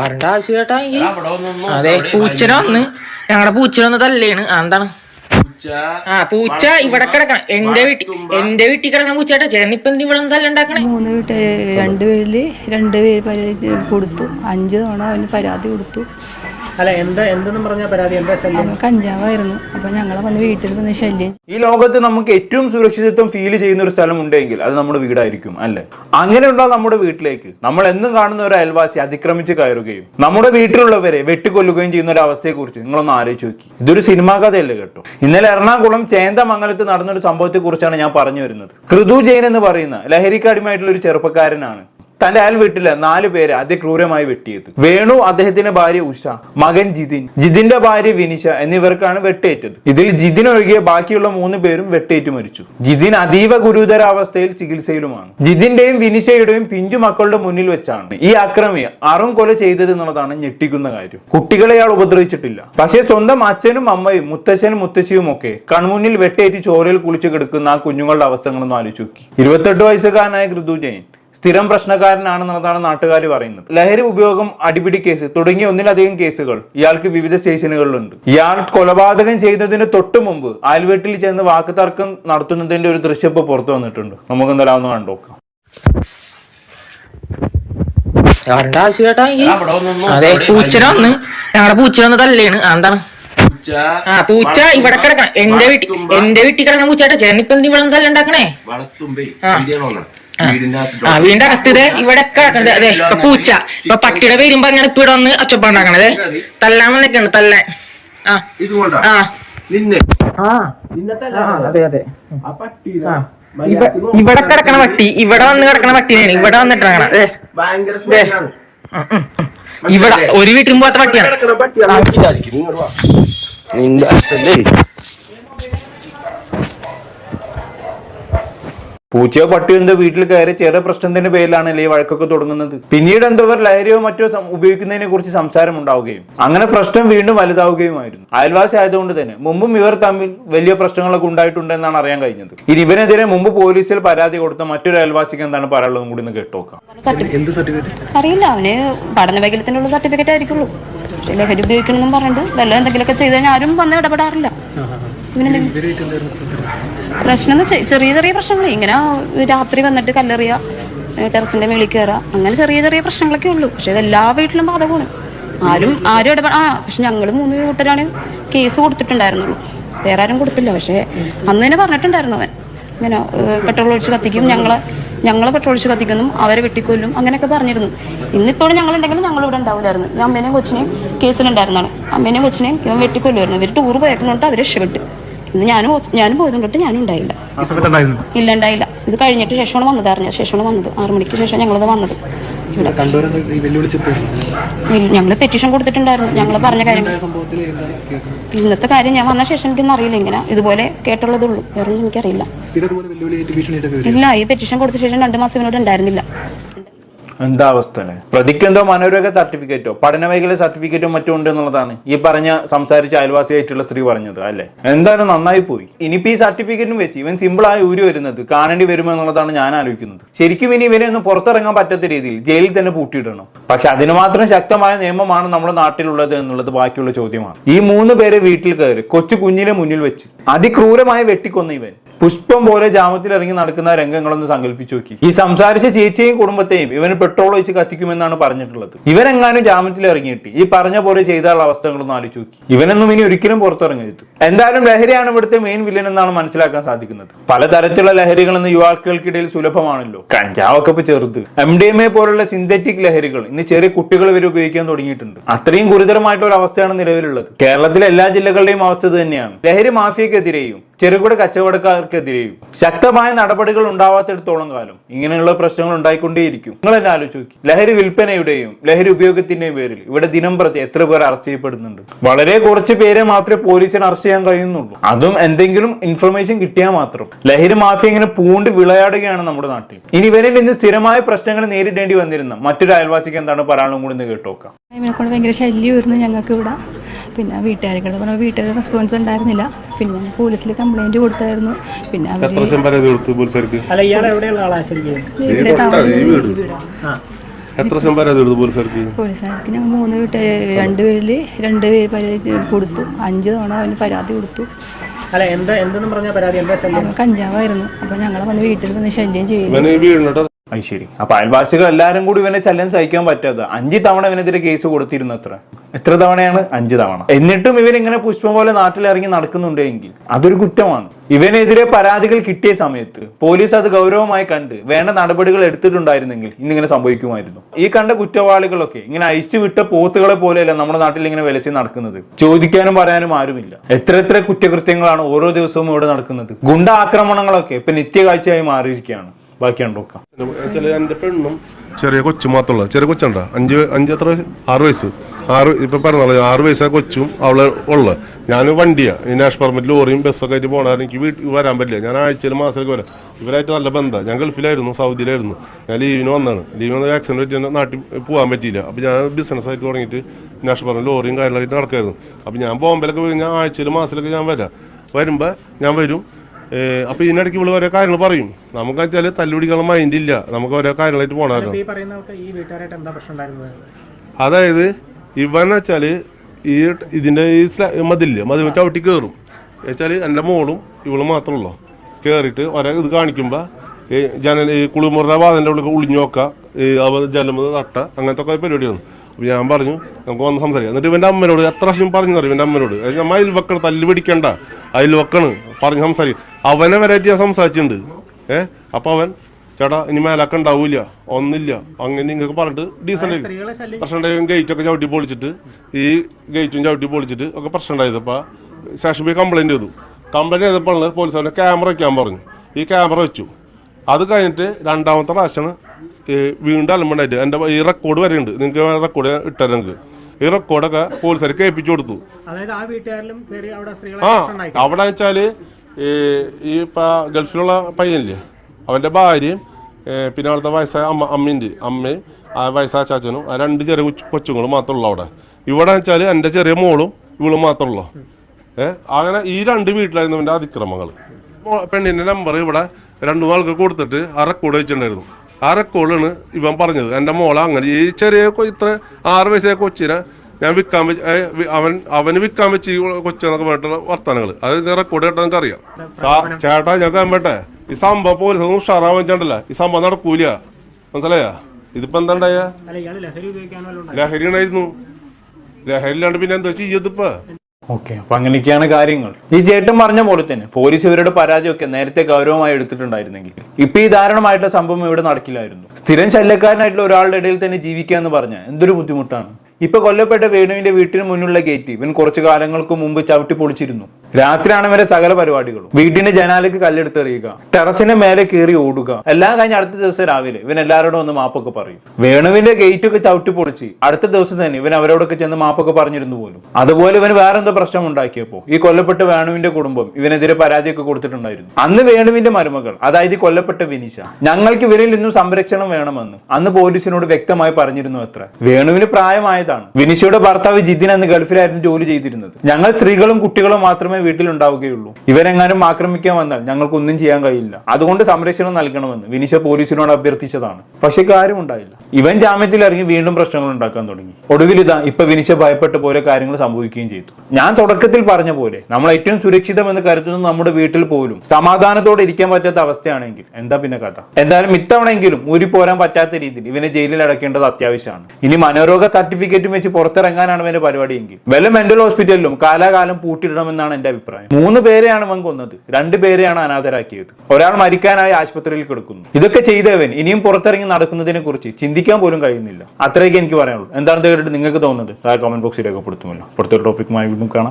വരണ്ട ആവശ്യം കേട്ടാ അതെ പൂച്ചനെ വന്ന് ഞങ്ങളുടെ പൂച്ചനെ തല്ലേണ്. എന്താണ്? പൂച്ച ആ പൂച്ച ഇവിടെ കിടക്കണം എന്റെ വീട്ടിൽ എന്റെ വീട്ടിൽ കിടക്കണ പൂച്ചേട്ടാ ചേട്ടൻ ഇപ്പൊ ഇവിടെ തല്ല ഉണ്ടാക്കണേ? മൂന്ന് വീട്ട് രണ്ടുപേരിൽ രണ്ടുപേര് രണ്ട് പേര് പരാതി കൊടുത്തു. അഞ്ചു തവണ അവന് പരാതി കൊടുത്തു. അല്ല എന്താ എന്തെന്നും പറഞ്ഞ പരാതി? എന്താ ശല്യം? അവൻ കഞ്ചാവായിരുന്നു. അപ്പൊ ഞങ്ങളെ വന്ന് വീട്ടിൽ വന്ന് ശല്യം. ഈ ലോകത്ത് നമുക്ക് ഏറ്റവും സുരക്ഷിതത്വം ഫീൽ ചെയ്യുന്ന ഒരു സ്ഥലം ഉണ്ടെങ്കിൽ അത് നമ്മുടെ വീടായിരിക്കും അല്ലെ? അങ്ങനെയുള്ള നമ്മുടെ വീട്ടിലേക്ക് നമ്മൾ എന്നും കാണുന്ന ഒരു അയൽവാസി അതിക്രമിച്ച് കയറുകയും നമ്മുടെ വീട്ടിലുള്ളവരെ വെട്ടിക്കൊല്ലുകയും ചെയ്യുന്ന ഒരു അവസ്ഥയെക്കുറിച്ച് നിങ്ങളൊന്ന് ആലോചിച്ച് നോക്കി. ഇതൊരു സിനിമാ കഥയല്ലേ കേട്ടോ? ഇന്നലെ എറണാകുളം ചേന്തമംഗലത്ത് നടന്നൊരു സംഭവത്തെ കുറിച്ചാണ് ഞാൻ പറഞ്ഞു വരുന്നത്. കൃതു ജെയിൻ എന്ന് പറയുന്ന ലഹരിക്കടിമായിട്ടുള്ള ഒരു ചെറുപ്പക്കാരനാണ് തന്റെ അയൽ വീട്ടിൽ നാല് പേരെ അതിക്രൂരമായി വെട്ടിയത് വേണു അദ്ദേഹത്തിന്റെ ഭാര്യ ഉഷ മകൻ ജിതിൻ. ജിതിന്റെ ഭാര്യ വിനിഷ എന്നിവർക്കാണ് വെട്ടേറ്റത്. ഇതിൽ ജിതിൻ ഒഴികെ ബാക്കിയുള്ള മൂന്ന് പേരും വെട്ടേറ്റ് മരിച്ചു. ജിതിൻ അതീവ ഗുരുതരാവസ്ഥയിൽ ചികിത്സയിലുമാണ്. ജിതിന്റെയും വിനിഷയുടെയും പിഞ്ചു മക്കളുടെ മുന്നിൽ വെച്ചാണ് ഈ അക്രമി അറും കൊല ചെയ്തത് എന്നുള്ളതാണ് ഞെട്ടിക്കുന്ന കാര്യം. കുട്ടികളെ അയാൾ ഉപദ്രവിച്ചിട്ടില്ല. പക്ഷേ സ്വന്തം അച്ഛനും അമ്മയും മുത്തശ്ശനും മുത്തശ്ശിയും ഒക്കെ കൺമുന്നിൽ വെട്ടേറ്റ് ചോരയിൽ കുളിച്ചു കിടക്കുന്ന ആ കുഞ്ഞുങ്ങളുടെ അവസ്ഥകളൊന്നും ആലോചിച്ചു ഇരുപത്തെട്ട് വയസ്സുകാരനായ ഋതു ജെയിൻ. സ്ഥിരം പ്രശ്നക്കാരനാണെന്നുള്ളതാണ് നാട്ടുകാർ പറയുന്നത്. ലഹരി ഉപയോഗം അടിപിടി കേസ് തുടങ്ങിയ ഒന്നിലധികം കേസുകൾ ഇയാൾക്ക് വിവിധ സ്റ്റേഷനുകളിലുണ്ട്. ഇയാൾ കൊലപാതകം ചെയ്യുന്നതിന് തൊട്ടു മുമ്പ് ആൽവെട്ടിൽ ചെന്ന് വാക്ക് തർക്കം നടത്തുന്നതിന്റെ ഒരു ദൃശ്യം ഇപ്പൊ പുറത്തു വന്നിട്ടുണ്ട്. നമുക്ക് എന്തായാലും ഒന്ന് കണ്ടുനോക്കാം വരണ്ട ആവശ്യം കേട്ടാ ഈ? അതെ അവിടെ പൂച്ചനെ വന്ന്. ഞങ്ങളുടെ പൂച്ചനെ വന്ന് തല്ലേണ്. ആ, എന്താണ്? പൂച്ച ആ പൂച്ച ഇവിടെ കിടക്കണം. എന്റെ വീട്ടിൽ എന്റെ വീട്ടിൽ കിടക്കണ പൂച്ചേട്ടാ ചേട്ടൻ ഇപ്പൊ എന്ത് ഇവിടെ തല്ലുണ്ടാക്കണേ ആ. ആ. വീടിന്റെ അകത്ത് ഇവിടെ കിടക്കണത് അതെ ഇപ്പൊ പൂച്ച. ഇപ്പൊ പട്ടിയുടെ പേരും പറഞ്ഞാണ് ഇപ്പൊ ഇവിടെ വന്ന് തല്ലാൻ വന്നിട്ടുണ്ട് തല്ലാൻ. ആ. ഇത് ആ. നിന്നെ. ആ. ആ, അതെ അതെ. ആ. ഇവ- ഇവിടെ കിടക്കണ പട്ടി. ഇവിടെ വന്ന് കിടക്കണ പട്ടിയാണ് ഇവിടെ വന്നിട്ട് കിടക്കണ. ഇവിടെ ഒരു വീട്ടിലും പോകാത്ത പട്ടിയാണ്. പൂച്ചയോ പട്ടിയോ എന്തോ വീട്ടിൽ കയറി ചെറിയ പ്രശ്നത്തിന്റെ പേരിലാണല്ലേ ഈ വഴക്കൊക്കെ തുടങ്ങുന്നത്? പിന്നീട് എന്തോ ഇവർ ലഹരിയോ മറ്റോ ഉപയോഗിക്കുന്നതിനെ കുറിച്ച് സംസാരം ഉണ്ടാവുകയും അങ്ങനെ പ്രശ്നം വീണ്ടും വലുതാവുകയുമായിരുന്നു. അയൽവാസി ആയതുകൊണ്ട് തന്നെ മുമ്പും ഇവർ തമ്മിൽ വലിയ പ്രശ്നങ്ങളൊക്കെ ഉണ്ടായിട്ടുണ്ടെന്നാണ് അറിയാൻ കഴിഞ്ഞത്. ഇനി ഇവനെതിരെ മുമ്പ് പോലീസിൽ പരാതി കൊടുത്ത മറ്റൊരു അയൽവാസിക്ക് എന്താണ് പറയാനുള്ളതും കൂടി ഒന്ന് കേട്ടോക്കാം അറിയില്ല അവന് പഠന വൈകല്യത്തിനുള്ള സർട്ടിഫിക്കറ്റ് ആയിരിക്കുള്ളൂ. ലഹരി ഉപയോഗിക്കണമെന്നും പറഞ്ഞിട്ട് വല്ല എന്തെങ്കിലുമൊക്കെ ചെയ്ത് കഴിഞ്ഞാൽ ആരും വന്ന് ഇടപെടാറില്ല. പ്രശ്നം എന്ന് വെച്ചാൽ ചെറിയ ചെറിയ പ്രശ്നങ്ങൾ ഇങ്ങനെ രാത്രി വന്നിട്ട് കല്ലെറിയ ടെറസിന്റെ മേളിൽ കയറുക അങ്ങനെ ചെറിയ ചെറിയ പ്രശ്നങ്ങളൊക്കെ ഉള്ളൂ. പക്ഷെ എല്ലാ വീട്ടിലും ബാധകമാണ്. ആരും ആരും ഇടപെട ആ പക്ഷെ ഞങ്ങൾ മൂന്ന് കൂട്ടരാണ് കേസ് കൊടുത്തിട്ടുണ്ടായിരുന്നുള്ളൂ. വേറെ ആരും കൊടുത്തില്ല. പക്ഷേ അന്ന് തന്നെ പറഞ്ഞിട്ടുണ്ടായിരുന്നു അവൻ. ഇങ്ങനെ പെട്രോൾ ഒഴിച്ച് കത്തിക്കും ഞങ്ങളെ ഞങ്ങളെ പെട്രോൾ ഒഴിച്ച് കത്തിക്കുന്നു അവരെ വെട്ടിക്കൊല്ലും അങ്ങനെയൊക്കെ പറഞ്ഞിരുന്നു. ഇന്നിപ്പോഴും ഞങ്ങളുണ്ടെങ്കിലും ഞങ്ങൾ ഇവിടെ ഉണ്ടാവില്ലായിരുന്നു. ഞാൻ അമ്മേനെയും കൊച്ചിനെയും കേസിലുണ്ടായിരുന്നാണ്. അമ്മേനെയും കൊച്ചിനെയും ഇവൻ വെട്ടിക്കൊല്ലുമായിരുന്നു ഇവർ ടൂർ പോയേക്കുന്നോട്ട് അവർ രക്ഷപ്പെട്ടു. ഇന്ന് ഞാനും പോയതും ഞാനും പോയതുകൊണ്ടിട്ട് ഞാനും ഉണ്ടായില്ല. ഇല്ല ഉണ്ടായില്ല. ഇത് കഴിഞ്ഞിട്ട് ശേഷമാണ് വന്നത് അറിഞ്ഞ ശേഷമാണ് വന്നത്. ആറു മണിക്ക് ശേഷം ഞങ്ങളത് വന്നത്. ഇവിടെ. ഞങ്ങൾ പെറ്റീഷൻ കൊടുത്തിട്ടുണ്ടായിരുന്നു. ഞങ്ങൾ പറഞ്ഞ കാര്യം. ഇന്നത്തെ കാര്യം ഞാൻ വന്ന ശേഷം എനിക്കൊന്നും അറിയില്ല. ഇങ്ങനെ ഇതുപോലെ കേട്ടുള്ളതുള്ളൂ വേറെ എനിക്കറിയില്ല. ഇല്ല ഈ പെറ്റീഷൻ കൊടുത്ത ശേഷം രണ്ടു മാസം ഇവനോട് ഉണ്ടായിരുന്നില്ല. എന്താ അവസ്ഥ അല്ലേ പ്രതിക്ക് എന്തോ മനോരോഗ സർട്ടിഫിക്കറ്റോ പഠന മേഖല സർട്ടിഫിക്കറ്റോ മറ്റോ ഉണ്ട് എന്നുള്ളതാണ് ഈ പറഞ്ഞ സംസാരിച്ച അയൽവാസിയായിട്ടുള്ള സ്ത്രീ പറഞ്ഞത് അല്ലേ? എന്തായാലും നന്നായി പോയി. ഇനിയിപ്പോ ഈ സർട്ടിഫിക്കറ്റും വെച്ച് ഇവൻ സിമ്പിൾ ആയി ഊരി വരുന്നത് കാണേണ്ടി വരുമോ എന്നുള്ളതാണ് ഞാൻ ആലോചിക്കുന്നത്. ശരിക്കും ഇനി ഇവനെ ഒന്നും പുറത്തിറങ്ങാൻ പറ്റാത്ത രീതിയിൽ ജയിലിൽ തന്നെ പൂട്ടിയിടണം? പക്ഷെ അതിന് മാത്രം ശക്തമായ നിയമമാണ് നമ്മുടെ നാട്ടിലുള്ളത് എന്നുള്ളത് ബാക്കിയുള്ള ചോദ്യമാണ്. ഈ മൂന്ന് പേരെ വീട്ടിൽ കയറി കൊച്ചു കുഞ്ഞിനെ മുന്നിൽ വെച്ച് അതിക്രൂരമായി വെട്ടിക്കൊന്ന ഇവൻ പുഷ്പം പോലെ ജാമത്തിൽ ഇറങ്ങി നടക്കുന്ന രംഗങ്ങളൊന്ന് സങ്കല്പിച്ചു നോക്കി. ഈ സംസാരിച്ച ചേച്ചിയെയും കുടുംബത്തെയും ഇവന് പെട്രോൾ ഒഴിച്ച് കത്തിക്കുമെന്നാണ് പറഞ്ഞിട്ടുള്ളത്. ഇവരെങ്ങാനും ജാമത്തിൽ ഇറങ്ങിയിട്ട് ഈ പറഞ്ഞ പോലെ ചെയ്താലുള്ള അവസ്ഥകളൊന്നും ആലോചിച്ച് നോക്കി. ഇവനൊന്നും ഇനി ഒരിക്കലും പുറത്തിറങ്ങരുത്. എന്തായാലും ലഹരിയാണ് ഇവിടുത്തെ മെയിൻ വില്ലൻ എന്നാണ് മനസ്സിലാക്കാൻ സാധിക്കുന്നത്. പലതരത്തിലുള്ള ലഹരികൾ ഇന്ന് യുവാക്കൾക്കിടയിൽ സുലഭമാണല്ലോ. കഞ്ചാവൊക്കെ ഇപ്പൊ ചെറുത്. എം ഡി എം എ പോലുള്ള സിന്തറ്റിക് ലഹരികൾ ഇന്ന് ചെറിയ കുട്ടികൾ വരെ ഉപയോഗിക്കാൻ തുടങ്ങിയിട്ടുണ്ട്. അത്രയും ഗുരുതരമായിട്ടുള്ള ഒരു അവസ്ഥയാണ് നിലവിലുള്ളത്. കേരളത്തിലെ എല്ലാ ജില്ലകളുടെയും അവസ്ഥ തന്നെയാണ്. ലഹരി മാഫിയക്കെതിരെയും ചെറുകിട കച്ചവടക്കാർക്കെതിരെയും ശക്തമായ നടപടികൾ ഉണ്ടാവാത്തിടത്തോളം കാലം ഇങ്ങനെയുള്ള പ്രശ്നങ്ങൾ ഉണ്ടായിക്കൊണ്ടേയിരിക്കും. നിങ്ങൾ തന്നെ ആലോചിച്ച് ലഹരി വിൽപ്പനയുടെയും ലഹരി ഉപയോഗത്തിന്റെയും പേരിൽ ഇവിടെ ദിനം പ്രതി എത്ര പേർ അറസ്റ്റ് ചെയ്യപ്പെടുന്നുണ്ട്. വളരെ കുറച്ച് പേരെ മാത്രമേ പോലീസിന് അറസ്റ്റ് ചെയ്യാൻ കഴിയുന്നുള്ളൂ. അതും എന്തെങ്കിലും ഇൻഫർമേഷൻ കിട്ടിയാൽ മാത്രം. ലഹരി മാഫിയ ഇങ്ങനെ പൂണ്ട് വിളയാടുകയാണ് നമ്മുടെ നാട്ടിൽ. ഇനി ഇവരിൽ നിന്ന് സ്ഥിരമായ പ്രശ്നങ്ങൾ നേരിടേണ്ടി വന്നിരുന്ന മറ്റൊരു അയൽവാസിക്ക് എന്താണ് പറയാനും കൂടി കേട്ടോക്കാം. ഭയങ്കര ശല്യമായിരുന്നു ഞങ്ങൾക്ക് ഇവിടെ പിന്നെ വീട്ടുകാരെ പറഞ്ഞാൽ വീട്ടുകാരുടെ റെസ്പോൺസ് ഉണ്ടായിരുന്നില്ല. പിന്നെ പോലീസിൽ കംപ്ലൈന്റ് കൊടുത്തായിരുന്നു. പിന്നെ ശരിക്കും? ഇവിടെ താമസം- എത്ര പരാതി കൊടുത്തു പോലീസുകാർക്ക്? പോലീസുകാർക്ക് ഞങ്ങൾ മൂന്ന് വീട്ട് രണ്ട് പേരിൽ രണ്ട് പേര് പരാതി കൊടുത്തു. അഞ്ച് തവണ അവന് പരാതി കൊടുത്തു. അല്ല എന്താ എന്തെന്ന് പറഞ്ഞ പരാതി? എന്താ കഞ്ചാവായിരുന്നു. അപ്പൊ ഞങ്ങളെ വന്ന് വീട്ടിൽ വന്ന് ശല്യം വീടിനോട്ട് അത് ശരി. അപ്പൊ അയൽവാസികൾ എല്ലാരും കൂടി ഇവനെ ശല്യം സഹിക്കാൻ പറ്റാതെ അഞ്ച് തവണ ഇവനെതിരെ കേസ് കൊടുത്തിരുന്നു അത്ര എത്ര തവണയാണ്? അഞ്ച് തവണ. എന്നിട്ടും ഇവൻ ഇങ്ങനെ പുഷ്പം പോലെ നാട്ടിലിറങ്ങി നടക്കുന്നുണ്ടെങ്കിൽ അതൊരു കുറ്റമാണ്. ഇവനെതിരെ പരാതികൾ കിട്ടിയ സമയത്ത് പോലീസ് അത് ഗൗരവമായി കണ്ട് വേണ്ട നടപടികൾ എടുത്തിട്ടുണ്ടായിരുന്നെങ്കിൽ ഇന്നിങ്ങനെ സംഭവിക്കുമായിരുന്നു. ഈ കണ്ട കുറ്റവാളികളൊക്കെ ഇങ്ങനെ അഴിച്ചു വിട്ട പോത്തുകളെ പോലെയല്ല നമ്മുടെ നാട്ടിൽ ഇങ്ങനെ വിലച്ച് നടക്കുന്നത്. ചോദിക്കാനും പറയാനും ആരുമില്ല. എത്ര എത്ര കുറ്റകൃത്യങ്ങളാണ് ഓരോ ദിവസവും ഇവിടെ നടക്കുന്നത്. ഗുണ്ട ആക്രമണങ്ങളൊക്കെ ഇപ്പൊ നിത്യകാഴ്ചയായി മാറിയിരിക്കുകയാണ്. ബാക്കിയാണ് നോക്കാം ചില എന്റെ പെണ്ണും ചെറിയ കൊച്ചു മാത്രമുള്ള ചെറിയ കൊച്ചുണ്ട? അഞ്ച് അഞ്ച് എത്ര വയസ്സ്? ആറ് വയസ്സ്. ആറ് ഇപ്പൊ പറഞ്ഞോളൂ ആറ് വയസ്സാ കൊച്ചും അവളെ ഉള്ളത് ഞാൻ വണ്ടിയാ. ഈ നാഷണൽ പെർമിറ്റ് ലോറിയും ബസ്സൊക്കെ ആയിട്ട് പോകണാ എനിക്ക് വീട്ടിൽ വരാൻ പറ്റില്ല. ഞാൻ ആഴ്ചയിൽ മാസത്തിലേക്ക് വരാം. ഇവരായിട്ട് നല്ല ബന്ധമാണ് ഞാൻ ഗൾഫിലായിരുന്നു സൗദിയിലായിരുന്നു. ഞാൻ ലീവിന് വന്നാണ് ലീവിന് വന്ന ആക്സിഡന്റ് പറ്റി നാട്ടിൽ പോകാൻ പറ്റിയില്ല. അപ്പോൾ ഞാൻ ബിസിനസ് ആയിട്ട് തുടങ്ങിയിട്ട് നാഷണൽ പെർമിറ്റ് ലോറിയും കാര്യങ്ങളായിട്ട് നടക്കായിരുന്നു. അപ്പോൾ ഞാൻ ബോംബെയിലൊക്കെ പോയി ഞാൻ ആഴ്ചയിൽ മാസത്തിലൊക്കെ ഞാൻ വരാം. വരുമ്പോൾ ഞാൻ വരും. അപ്പൊ ഇതിനിടയ്ക്ക് ഇവിടെ ഓരോ കാര്യങ്ങൾ പറയും. നമുക്ക് വെച്ചാൽ തല്ലുപിടിക്കാനുള്ള മൈൻഡ് ഇല്ല. നമുക്ക് ഓരോ കാര്യങ്ങളായിട്ട് പോകണമായിരുന്നു അതായത് ഇവൻ വെച്ചാൽ ഈ ഇതിന്റെ ഈ മതില്ല മതി ചവിട്ടി കയറും വെച്ചാൽ എന്റെ മോളും ഇവൾ മാത്രമല്ലോ കയറിയിട്ട് ഒരേ ഇത് കാണിക്കുമ്പോ ജനൽ ഈ കുളിമുറ വാതിന്റെ ഉള്ളിൽ ഒളിഞ്ഞു നോക്കുക. ഈ അവ ജലം തട്ട അങ്ങനത്തെ ഒക്കെ പരിപാടിയാണ് അപ്പൊ ഞാൻ പറഞ്ഞു നമുക്ക് വന്ന് സംസാരിക്കാം. എന്നിട്ട് ഇവന്റെ അമ്മനോട് എത്ര പ്രാവശ്യം പറഞ്ഞു തരും ഇവന്റെ അമ്മനോട്. നമ്മൾ നമ്മ അതിൽ വെക്കണം തല്ല് പിടിക്കണ്ട. അതിൽ വെക്കണ്. പറഞ്ഞ് സംസാരിക്കും. അവനെ വരായിട്ട് ഞാൻ സംസാരിച്ചിട്ടുണ്ട്. ഏഹ് അപ്പൊ അവൻ ചേട്ടാ ഇനി മേലൊക്കെ ഉണ്ടാവൂല ഒന്നില്ല. അങ്ങനെ നിങ്ങൾക്ക് പറഞ്ഞിട്ട് സ്ത്രീകളെ പ്രശ്നം ഉണ്ടായി. ഗേറ്റ് ഒക്കെ ചവിട്ടി പൊളിച്ചിട്ട് ഈ ഗേറ്റും ചവിട്ടി പൊളിച്ചിട്ട് ഒക്കെ പ്രശ്നം ഉണ്ടായത്. അപ്പൊ സ്റ്റേഷൻ പോയി കംപ്ലൈന്റ് ചെയ്തു. കംപ്ലൈന്റ് ചെയ്തപ്പോൾ പോലീസ് അവനെ ക്യാമറ വയ്ക്കാൻ പറഞ്ഞു. ഈ ക്യാമറ വെച്ചു. അത് കഴിഞ്ഞിട്ട് രണ്ടാമത്തെ പ്രാവശ്യമാണ് വീണ്ടും അലമ്പുണ്ടായിട്ട്. എന്റെ ഈ റെക്കോർഡ് വരെയുണ്ട് നിങ്ങൾക്ക് റെക്കോർഡ് ഇട്ടാൽ നിങ്ങൾക്ക്. ഈ റെക്കോർഡൊക്കെ പോലീസുകാർ കേൾപ്പിച്ചു കൊടുത്തു. ആ അവിടെ വെച്ചാൽ ഈ ഇപ്പം ഗൾഫിലുള്ള പയ്യനില്ലേ? അവന്റെ ഭാര്യയും പിന്നെ അവിടുത്തെ വയസ്സായ അമ്മ അമ്മേന്റെ അമ്മയും ആ വയസ്സായ ചാച്ചനും ആ രണ്ട് ചെറിയ കൊച്ചു- കൊച്ചുങ്ങളും മാത്രമുള്ളൂ അവിടെ. ഇവിടെ വെച്ചാൽ എന്റെ ചെറിയ മോളും ഇവളും മാത്രമുള്ളൂ. ഏഹ് അങ്ങനെ ഈ രണ്ട് വീട്ടിലായിരുന്നു അവന്റെ അതിക്രമങ്ങൾ പെണ്ണിന്റെ നമ്പർ ഇവിടെ രണ്ടു നാൾക്ക് കൊടുത്തിട്ട് അരക്കോട് വെച്ചിട്ടുണ്ടായിരുന്നു. അരക്കോളാണ് ഇവൻ പറഞ്ഞത്. എന്റെ മോളെ അങ്ങനെ ഈ ചെറിയ ഇത്ര ആറ് വയസ്സായ കൊച്ചിനെ ഞാൻ വിൽക്കാൻ വെച്ച് അവൻ അവന് വിൽക്കാൻ വെച്ച് ഈ കൊച്ചെന്നൊക്കെ പറഞ്ഞിട്ടുള്ള വർത്തമാനങ്ങൾ അത് റെക്കോർഡ് കേട്ടാ നിങ്ങൾക്ക് അറിയാം സാ- ചേട്ടാ ഞാൻ കമ്പട്ടെ ഈ സംഭവം പോലീസ് ഒന്നും ഉഷാറാൻ വെച്ചിട്ടല്ല ഈ സംഭവം നടക്കൂല. മനസ്സിലായ? ഇതിപ്പോ എന്താണ്ടായ? ലഹരി ഉപയോഗിക്കാൻ വല്ലതും ലഹരി ഉണ്ടായിരുന്നു. ലഹരി ഇല്ലാണ്ട് പിന്നെ എന്താ ചെയ്യതിപ്പോ? ഓക്കെ. അപ്പൊ അങ്ങനെയൊക്കെയാണ് കാര്യങ്ങൾ. ഈ ചേട്ടൻ പറഞ്ഞ പോലെ തന്നെ പോലീസ് ഇവരുടെ പരാതിയൊക്കെ നേരത്തെ ഗൗരവമായി എടുത്തിട്ടുണ്ടായിരുന്നെങ്കിൽ ഇപ്പൊ ഈ ദാരുണമായിട്ടുള്ള സംഭവം ഇവിടെ നടക്കില്ലായിരുന്നു. സ്ഥിരം ശല്യക്കാരനായിട്ടുള്ള ഒരാളുടെ ഇടയിൽ തന്നെ ജീവിക്കുക എന്ന് പറഞ്ഞാൽ എന്തൊരു ബുദ്ധിമുട്ടാണ്? ഇപ്പൊ കൊല്ലപ്പെട്ട വേണുവിന്റെ വീട്ടിന് മുന്നിലുള്ള ഗേറ്റ് ഇവൻ കുറച്ചു കാലങ്ങൾക്ക് മുമ്പ് ചവിട്ടി പൊളിച്ചിരുന്നു. രാത്രിയാണ് വരെ സകല പരിപാടികളും. വീടിന്റെ ജനാലയ്ക്ക് കല്ലെടുത്തെറിയുക ടെറസിന്റെ മേലെ കയറി ഓടുക എല്ലാം കഴിഞ്ഞ് അടുത്ത ദിവസം രാവിലെ ഇവൻ എല്ലാവരോടും ഒന്ന് മാപ്പൊക്കെ പറയും. വേണുവിന്റെ ഗേറ്റ് ഒക്കെ ചവിട്ടി പൊളിച്ച് അടുത്ത ദിവസം തന്നെ ഇവൻ അവരോടൊക്കെ ചെന്ന് മാപ്പൊക്കെ പറഞ്ഞിരുന്നു പോലും. അതുപോലെ ഇവൻ വേറെന്തോ പ്രശ്നം ഉണ്ടാക്കിയപ്പോ ഈ കൊല്ലപ്പെട്ട വേണുവിന്റെ കുടുംബം ഇവനെതിരെ പരാതിയൊക്കെ കൊടുത്തിട്ടുണ്ടായിരുന്നു. അന്ന് വേണുവിന്റെ മരുമകൾ അതായത് കൊല്ലപ്പെട്ട വിനിശ ഞങ്ങൾക്ക് ഇവരിൽ നിന്നും സംരക്ഷണം വേണമെന്ന് അന്ന് പോലീസിനോട് വ്യക്തമായി പറഞ്ഞിരുന്നു അത്ര. വേണുവിന് പ്രായമായതാണ് വിനിശയുടെ ഭർത്താവ് ജിതിൻ അന്ന് ഗൾഫിലായിരുന്നു ജോലി ചെയ്തിരുന്നത്. ഞങ്ങൾ സ്ത്രീകളും കുട്ടികളും മാത്രമേ വീട്ടിലുണ്ടാവുകയുള്ളൂ. ഇവരെങ്ങാനും ആക്രമിക്കാൻ വന്നാൽ ഞങ്ങൾക്കൊന്നും ചെയ്യാൻ കഴിയില്ല. അതുകൊണ്ട് സംരക്ഷണം നൽകണമെന്ന് വിനിശ പോലീസിനോട് അഭ്യർത്ഥിച്ചതാണ്. പക്ഷെ കാര്യമുണ്ടായില്ല ഇവൻ ജാമ്യത്തിൽ ഇറങ്ങി വീണ്ടും പ്രശ്നങ്ങൾ ഉണ്ടാക്കാൻ തുടങ്ങി. ഒടുവിൽ ഇതാ ഇപ്പൊ വിനിശ ഭയപ്പെട്ട പോലെ കാര്യങ്ങൾ സംഭവിക്കുകയും ചെയ്തു. ഞാൻ തുടക്കത്തിൽ പറഞ്ഞ പോലെ നമ്മൾ ഏറ്റവും സുരക്ഷിതമെന്ന് കരുതുന്ന നമ്മുടെ വീട്ടിൽ പോലും സമാധാനത്തോടെ ഇരിക്കാൻ പറ്റാത്ത അവസ്ഥയാണെങ്കിൽ എന്താ പിന്നെ കഥ? എന്തായാലും ഇത്തവണെങ്കിലും ഊരി പോരാൻ പറ്റാത്ത രീതിയിൽ ഇവനെ ജയിലിൽ അടക്കേണ്ടത് അത്യാവശ്യമാണ്. ഇനി മനോരോഗ സർട്ടിഫിക്കറ്റും വെച്ച് പുറത്തിറങ്ങാനാണ് ഇവന്റെ പരിപാടിയെങ്കിൽ. വല്ല മെന്റൽ ഹോസ്പിറ്റലിലും കാലാകാലം പൂട്ടിയിടണമെന്നാണ് എന്റെ അഭിപ്രായം. മൂന്ന് പേരെയാണ് അവൻ കൊന്നത്. രണ്ട് പേരെയാണ് അനാഥരാക്കിയത്. ഒരാൾ മരിക്കാനായി ആശുപത്രിയിൽ കിടക്കുന്നു. ഇതൊക്കെ ചെയ്തവൻ ഇനിയും പുറത്തിറങ്ങി നടക്കുന്നതിനെ കുറിച്ച് ചിന്തിക്കാൻ പോലും കഴിയുന്നില്ല. അത്രയൊക്കെ എനിക്ക് പറയാനുള്ളൂ. എന്താണെന്ന് കേട്ടിട്ട് നിങ്ങൾക്ക് തോന്നുന്നത്? ആ കമന്റ് ബോക്സിൽ രേഖപ്പെടുത്തുമല്ലോ. അടുത്തൊരു ടോപ്പിക്കുമായി വീണ്ടും കാണാം.